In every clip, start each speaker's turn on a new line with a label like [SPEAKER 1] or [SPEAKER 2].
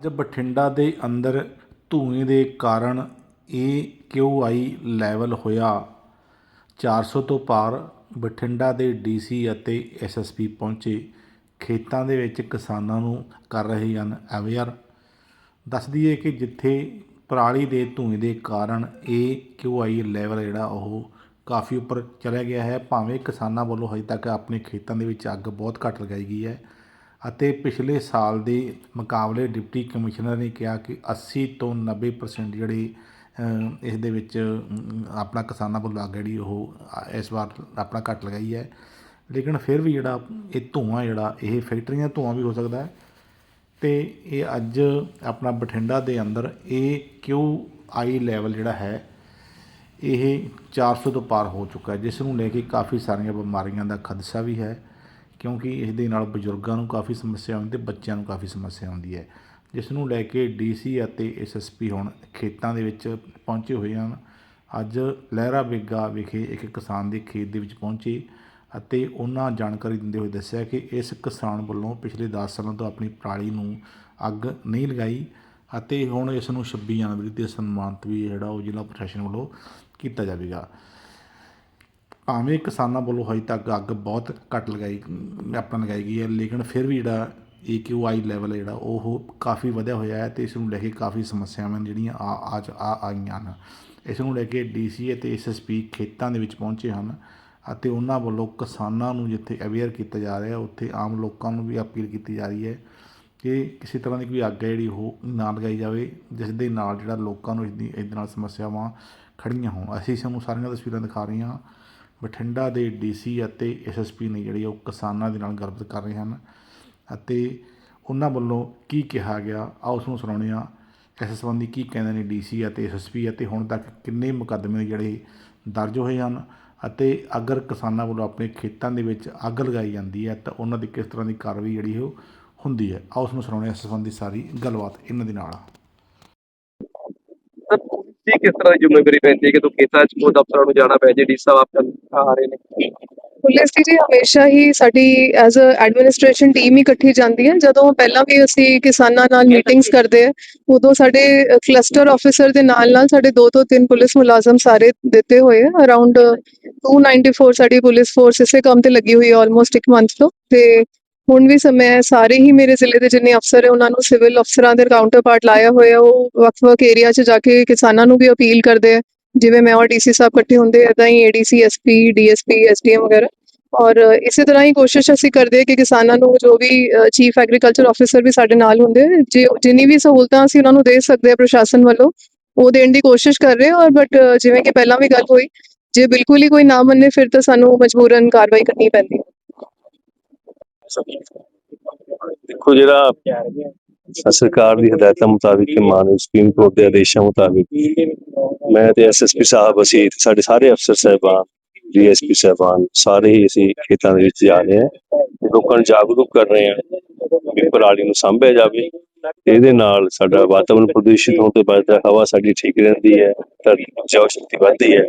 [SPEAKER 1] ਅੱਜ ਬਠਿੰਡਾ ਦੇ ਅੰਦਰ ਧੂਏ ਦੇ ਕਾਰਨ ਏਕਿਊਆਈ ਲੈਵਲ ਹੋਇਆ 400 ਤੋਂ ਪਾਰ ਬਠਿੰਡਾ ਦੇ ਡੀਸੀ ਅਤੇ ਐਸਐਸਪੀ ਪਹੁੰਚੇ, ਖੇਤਾਂ ਦੇ ਵਿੱਚ ਕਿਸਾਨਾਂ ਨੂੰ ਕਰ ਰਹੇ ਹਨ ਅਵੇਅਰ ਦੱਸ ਦਈਏ ਕਿ ਜਿੱਥੇ ਪਰਾਲੀ ਦੇ ਧੂਏ ਦੇ ਕਾਰਨ ਏਕਿਊਆਈ ਲੈਵਲ ਜਿਹੜਾ ਉਹ ਕਾਫੀ ਉੱਪਰ ਚਲਾ ਗਿਆ ਹੈ, ਭਾਵੇਂ ਕਿਸਾਨਾਂ ਵੱਲੋਂ ਹਜੇ ਤੱਕ ਆਪਣੇ ਖੇਤਾਂ ਦੇ ਵਿੱਚ ਅੱਗ ਬਹੁਤ ਘੱਟ ਲਗਾਈ ਗਈ ਹੈ ਅਤੇ ਪਿਛਲੇ ਸਾਲ ਦੇ ਮੁਕਾਬਲੇ ਡਿਪਟੀ ਕਮਿਸ਼ਨਰ ਨੇ ਕਿਹਾ ਕਿ 80 ਤੋਂ 90% ਜਿਹੜੇ ਇਸ ਦੇ ਵਿੱਚ ਆਪਣਾ ਕਿਸਾਨਾਂ ਵੱਲੋਂ ਅੱਗ ਜਿਹੜੀ ਉਹ ਇਸ ਵਾਰ ਆਪਣਾ ਘੱਟ ਲਗਾਈ ਹੈ। ਲੇਕਿਨ ਫਿਰ ਵੀ ਜਿਹੜਾ ਇਹ ਧੂਆਂ ਜਿਹੜਾ, ਇਹ ਫੈਕਟਰੀਆਂ ਧੂਆਂ ਵੀ ਹੋ ਸਕਦਾ ਹੈ। ਤੇ ਇਹ ਅੱਜ ਆਪਣਾ ਬਠਿੰਡਾ ਦੇ ਅੰਦਰ ਇਹ ਕਿਊ ਆਈ ਲੈਵਲ ਜਿਹੜਾ ਹੈ, ਇਹ 400 ਤੋਂ ਪਾਰ ਹੋ ਚੁੱਕਾ ਹੈ, ਜਿਸ ਨੂੰ ਲੈ ਕੇ ਕਾਫੀ ਸਾਰੀਆਂ ਬਿਮਾਰੀਆਂ ਦਾ ਖਦਸ਼ਾ ਵੀ ਹੈ। ਕਿਉਂਕਿ ਇਸ ਦੇ ਨਾਲ ਬਜ਼ੁਰਗਾਂ ਨੂੰ ਕਾਫੀ ਸਮੱਸਿਆ ਆਉਂਦੀ ਤੇ ਬੱਚਿਆਂ ਨੂੰ ਕਾਫੀ ਸਮੱਸਿਆ ਆਉਂਦੀ ਹੈ। ਜਿਸ ਨੂੰ ਲੈ ਕੇ ਡੀਸੀ ਅਤੇ ਐਸਐਸਪੀ ਹੁਣ ਖੇਤਾਂ ਦੇ ਵਿੱਚ ਪਹੁੰਚੇ ਹੋਏ ਹਨ। ਅੱਜ ਲਹਿਰਾ ਬੇਗਾ ਵਿਖੇ ਇੱਕ ਕਿਸਾਨ ਦੇ ਖੇਤ ਦੇ ਵਿੱਚ ਪਹੁੰਚੇ ਅਤੇ ਉਹਨਾਂ ਜਾਣਕਾਰੀ ਦਿੰਦੇ ਹੋਏ ਦੱਸਿਆ ਕਿ ਇਸ ਕਿਸਾਨ ਵੱਲੋਂ ਪਿਛਲੇ 10 ਸਾਲਾਂ ਤੋਂ ਆਪਣੀ ਪਰਾਲੀ ਨੂੰ ਅੱਗ ਨਹੀਂ ਲਗਾਈ ਅਤੇ ਹੁਣ ਇਸ ਨੂੰ 26 ਜਨਵਰੀ ਤੇ ਸਨਮਾਨਿਤ ਵੀ ਜਿਹੜਾ ਉਹ ਜ਼ਿਲ੍ਹਾ ਪ੍ਰਸ਼ਾਸਨ ਵੱਲੋਂ ਕੀਤਾ ਜਾਵੇਗਾ। ਭਾਵੇਂ ਕਿਸਾਨਾਂ ਵੱਲੋਂ ਹਜੇ ਤੱਕ ਅੱਗ ਬਹੁਤ ਘੱਟ ਲਗਾਈ ਆਪਣਾ ਲਗਾਈ ਗਈ ਹੈ, ਲੇਕਿਨ ਫਿਰ ਵੀ ਜਿਹੜਾ ਏਕਿਊਆਈ ਲੈਵਲ ਜਿਹੜਾ, ਉਹ ਕਾਫੀ ਵਧਿਆ ਹੋਇਆ ਹੈ ਤੇ ਇਸ ਨੂੰ ਲੈ ਕੇ ਕਾਫੀ ਸਮੱਸਿਆਵਾਂ ਜਿਹੜੀਆਂ ਆ ਆ ਆ ਆਈਆਂ ਹਨ। ਇਸ ਨੂੰ ਲੈ ਕੇ ਡੀਸੀ ਅਤੇ ਐਸਐਸਪੀ ਖੇਤਾਂ ਦੇ ਵਿੱਚ ਪਹੁੰਚੇ ਹਨ ਅਤੇ ਉਹਨਾਂ ਵੱਲੋਂ ਕਿਸਾਨਾਂ ਨੂੰ ਜਿੱਥੇ ਅਵੇਅਰ ਕੀਤਾ ਜਾ ਰਿਹਾ, ਉੱਥੇ ਆਮ ਲੋਕਾਂ ਨੂੰ ਵੀ ਅਪੀਲ ਕੀਤੀ ਜਾ ਰਹੀ ਹੈ ਕਿ ਕਿਸੇ ਤਰ੍ਹਾਂ ਦੀ ਕੋਈ ਅੱਗ ਹੈ ਜਿਹੜੀ ਉਹ ਨਾ ਲਗਾਈ ਜਾਵੇ, ਜਿਸ ਦੇ ਨਾਲ ਜਿਹੜਾ ਲੋਕਾਂ ਨੂੰ ਇਸ ਦੀ ਇਹਦੇ ਨਾਲ ਸਮੱਸਿਆਵਾਂ ਖੜੀਆਂ ਹੋਣ। ਅਸੀਂ ਸਾਨੂੰ ਸਾਰੀਆਂ ਤਸਵੀਰਾਂ ਦਿਖਾ ਰਹੇ ਹਾਂ। ਬਠਿੰਡਾ ਦੇ ਡੀਸੀ ਅਤੇ ਐਸਐਸਪੀ ਨੇ ਜਿਹੜੀ ਉਹ ਕਿਸਾਨਾਂ ਦੇ ਨਾਲ ਗੱਲਬਾਤ ਕਰ ਰਹੇ ਹਨ ਅਤੇ ਉਹਨਾਂ ਵੱਲੋਂ ਕੀ ਕਿਹਾ ਗਿਆ? ਆਓ ਉਸ ਨੂੰ ਸੁਣਾਉਂਦੇ ਹਾਂ। ਇਸ ਸੰਬੰਧੀ ਕੀ ਕਹਿੰਦੇ ਨੇ ਡੀਸੀ ਅਤੇ ਐਸਐਸਪੀ ਅਤੇ ਹੁਣ ਤੱਕ ਕਿੰਨੇ ਮੁਕੱਦਮੇ ਜਿਹੜੇ ਦਰਜ ਹੋਏ ਹਨ ਅਤੇ ਅਗਰ ਕਿਸਾਨਾਂ ਵੱਲੋਂ ਆਪਣੇ ਖੇਤਾਂ ਦੇ ਵਿੱਚ ਅੱਗ ਲਗਾਈ ਜਾਂਦੀ ਹੈ ਤਾਂ ਉਹਨਾਂ ਦੀ ਕਿਸ ਤਰ੍ਹਾਂ ਦੀ ਕਾਰਵਾਈ ਜਿਹੜੀ ਉਹ ਹੁੰਦੀ ਹੈ? ਆਓ ਉਸ ਨੂੰ ਸੁਣਾਉਂਦੇ ਹਾਂ ਇਸ ਸੰਬੰਧੀ ਸਾਰੀ ਗੱਲਬਾਤ ਇਹਨਾਂ ਦੇ ਨਾਲ।
[SPEAKER 2] ਕੀ ਕਿਸ ਤਰ੍ਹਾਂ ਦੀ ਜ਼ਿੰਮੇਵਾਰੀ ਪੈਂਦੀ ਹੈ ਕਿ ਤੂੰ ਖੇਤਾਂ 'ਚ ਖੁਦ ਅਫਸਰਾਂ ਨੂੰ ਜਾਣਾ ਪੈ ਜੇ, ਡੀ ਸਾਹਿਬ ਆਪ ਆ ਰਹੇ ਨੇ?
[SPEAKER 3] ਪੁਲਿਸ ਦੀ ਜੀ ਹਮੇਸ਼ਾ ਹੀ ਸਾਡੀ ਐਜ਼ ਅ ਐਡਮਿਨਿਸਟ੍ਰੇਸ਼ਨ ਟੀਮ ਹੀ ਇਕੱਠੀ ਜਾਂਦੀ ਹੈ। ਜਦੋਂ ਪਹਿਲਾਂ ਵੀ ਅਸੀਂ ਕਿਸਾਨਾਂ ਨਾਲ ਮੀਟਿੰਗਸ ਕਰਦੇ ਆ, ਉਦੋਂ ਸਾਡੇ ਕਲਸਟਰ ਆਫੀਸਰ ਦੇ ਨਾਲ ਨਾਲ ਸਾਡੇ ਦੋ ਤੋਂ ਤਿੰਨ ਪੁਲਿਸ ਮੁਲਾਜ਼ਮ ਸਾਰੇ ਦਿੱਤੇ ਹੋਏ ਆ। ਅਰਾਊਂਡ 294 ਸਾਡੀ ਪੁਲਿਸ ਫੋਰਸ ਇਸੇ ਕੰਮ ਤੇ ਲੱਗੀ ਹੋਈ ਹੈ ਆਲਮੋਸਟ ਇੱਕ ਮੰਥ ਤੋਂ। ਤੇ ਹੁਣ ਵੀ ਸਮੇਂ ਸਾਰੇ ਹੀ ਮੇਰੇ ਜ਼ਿਲ੍ਹੇ ਦੇ ਜਿੰਨੇ ਅਫਸਰ ਹੈ, ਉਹਨਾਂ ਨੂੰ ਸਿਵਲ ਅਫਸਰਾਂ ਦੇ ਕਾਊਂਟਰ ਪਾਰਟ ਲਾਇਆ ਹੋਇਆ ਉਹ ਵੱਖ-ਵੱਖ ਏਰੀਆ 'ਚ ਜਾ ਕੇ ਕਿਸਾਨਾਂ ਨੂੰ ਵੀ ਅਪੀਲ ਕਰਦੇ ਆ ਜਿਵੇਂ ਮੈਂ ਔਰ ਡੀਸੀ ਸਾਹਿਬ ਇਕੱਠੇ ਹੁੰਦੇ ਇਦਾਂ ਹੀ ਏਡੀਸੀ ਐਸਪੀ ਡੀਐਸਪੀ ਐਸਡੀਐਮ ਵਗੈਰਾ। ਔਰ ਇਸੇ ਤਰ੍ਹਾਂ ਹੀ ਕੋਸ਼ਿਸ਼ ਅਸੀਂ ਕਰਦੇ ਕਿ ਕਿਸਾਨਾਂ ਨੂੰ ਜੋ ਵੀ ਚੀਫ ਐਗਰੀਕਲਚਰ ਆਫੀਸਰ ਵੀ ਸਾਡੇ ਨਾਲ ਹੁੰਦੇ, ਜੇ ਜਿੰਨੀ ਵੀ ਸਹੂਲਤਾਂ ਅਸੀਂ ਉਹਨਾਂ ਨੂੰ ਦੇ ਸਕਦੇ ਆ ਪ੍ਰਸ਼ਾਸਨ ਵੱਲੋਂ, ਉਹ ਦੇਣ ਦੀ ਕੋਸ਼ਿਸ਼ ਕਰ ਰਹੇ ਔਰ ਬਟ ਜਿਵੇਂ ਕਿ ਪਹਿਲਾਂ ਵੀ ਗੱਲ ਹੋਈ, ਜੇ ਬਿਲਕੁਲ ਹੀ ਕੋਈ ਨਾ ਮੰਨੇ, ਫਿਰ ਤਾਂ ਸਾਨੂੰ ਮਜਬੂਰਨ ਕਾਰਵਾਈ ਕਰਨੀ ਪੈਂਦੀ ਹੈ।
[SPEAKER 4] ਦੇਖੋ ਜਿਹੜਾ ਸਰਕਾਰ ਦੀ ਹਦਾਇਤਾਂ ਮੁਤਾਬਿਕ ਤੇ ਮਾਨਯੋਗ ਸੁਪਰੀਮ ਕੋਰਟ ਦੇ ਆਦੇਸ਼ਾਂ ਮੁਤਾਬਿਕ ਮੈਂ ਤੇ ਐਸਐਸਪੀ ਸਾਹਿਬ ਅਸੀਂ ਸਾਡੇ ਸਾਰੇ ਅਫਸਰ ਸਾਹਿਬਾਨ ਡੀਐਸਪੀ ਸਾਹਿਬਾਨ ਸਾਰੇ ਹੀ ਅਸੀਂ ਖੇਤਾਂ ਦੇ ਵਿੱਚ ਜਾ ਰਹੇ ਹਾਂ ਲੋਕਾਂ ਨੂੰ ਜਾਗਰੂਕ ਕਰ ਰਹੇ ਹਾਂ ਵੀ ਪਰਾਲੀ ਨੂੰ ਸਾਂਭਿਆ ਜਾਵੇ। ਇਹਦੇ ਨਾਲ ਸਾਡਾ ਵਾਤਾਵਰਣ ਪ੍ਰਦੂਸ਼ਿਤ ਹੋਣ ਤੋਂ ਬਚਦਾ ਹਵਾ ਸਾਡੀ ਠੀਕ ਰਹਿੰਦੀ ਹੈ ਉਪਜਾਊ ਸ਼ਕਤੀ ਵੱਧਦੀ ਹੈ।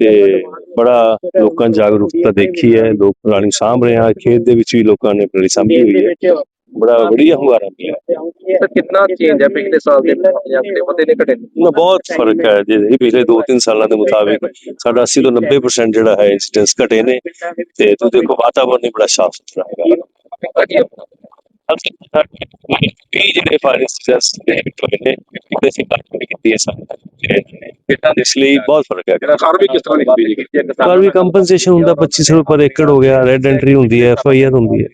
[SPEAKER 4] ਤੇ ਬੜਾ ਲੋਕਾਂ ਜਾਗਰੂਕਤਾ ਦੇਖੀ ਹੈ ਲੋਕ ਪਰਾਲੀ ਸਾਂਭ ਰਹੇ ਆ ਖੇਤ ਦੇ ਵਿੱਚ ਵੀ ਲੋਕਾਂ ਨੇ ਪਰਾਲੀ ਸਾਂਭੀ ਹੋਈ ਹੈ। ਬੜਾ ਵਧੀਆ ਹੁੰਗਾਰਾ ਮਿਲਿਆ।
[SPEAKER 2] ਤਾਂ ਕਿੰਨਾ ਚੇਂਜ ਹੈ ਪਿਛਲੇ ਸਾਲ ਦੇ ਮੁਕਾਬਲੇ ਵਧੇ ਨੇ ਘਟੇ ਨੇ?
[SPEAKER 4] ਬਹੁਤ ਫ਼ਰਕ ਹੈ ਜੇ। ਪਿਛਲੇ 2-3 ਸਾਲਾਂ ਦੇ ਮੁਤਾਬਿਕ ਸਾਡਾ 80 ਤੋਂ 90% ਜਿਹੜਾ ਹੈ ਇੰਸੀਡੈਂਸ ਘਟੇ ਨੇ। ਤੇ ਤੁਸੀਂ ਦੇਖੋ ਵਾਤਾਵਰਨ ਵੀ ਬੜਾ ਸਾਫ਼ ਸੁਥਰਾ ਹੈਗਾ। ਇਹ ਜਿਹੜੇ ਫਾਇਰ ਇੰਸੀਡੈਂਸ ਦੇ ਹੋਏ ਨੇ ਇਹਦੇ ਸੀ ਘੱਟ ਕੀਤੀ ਹੈ ਸਾਰੇ ਖੇਤਾਂ ਦੇ ਇਸ ਲਈ ਬਹੁਤ ਫ਼ਰਕ ਹੈ
[SPEAKER 2] ਸਰਕਾਰ ਵੀ ਕਿਸ ਤਰ੍ਹਾਂ ਦੀ ਕਾਰਵਾਈ ਕੀਤੀ ਹੈ
[SPEAKER 4] ਕਾਰ ਵੀ ਕੰਪਨਸੇਸ਼ਨ ਹੁੰਦਾ 2500 ਪਰ ਏਕੜ ਹੋ ਗਿਆ ਰੈਡ ਐਂਟਰੀ ਹੁੰਦੀ ਹੈ ਐਫ ਆਈ ਆਰ ਹੁੰਦੀ ਹੈ।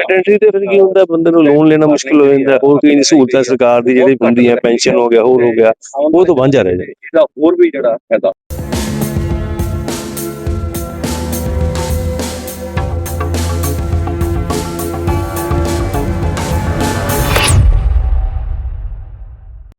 [SPEAKER 4] ਰੈਡ ਐਂਟਰੀ ਤੇ ਫਿਰ ਕੀ ਹੁੰਦਾ ਬੰਦੇ ਨੂੰ ਲੋਨ ਲੈਣਾ ਮੁਸ਼ਕਿਲ ਹੋ ਜਾਂਦਾ ਹੋਰ ਕਈ ਸਹੂਲਤਾਂ ਸਰਕਾਰ ਦੀ ਜਿਹੜੀ ਹੁੰਦੀ ਹੈ ਪੈਨਸ਼ਨ ਹੋ ਗਿਆ ਹੋਰ ਹੋ ਗਿਆ ਉਹ ਤੋਂ ਵਾਂਝਾ ਰਹਿ ਜਾਂਦਾ।
[SPEAKER 2] ਇਹਦਾ ਹੋਰ ਵੀ ਜਿਹੜਾ ਫਾਇਦਾ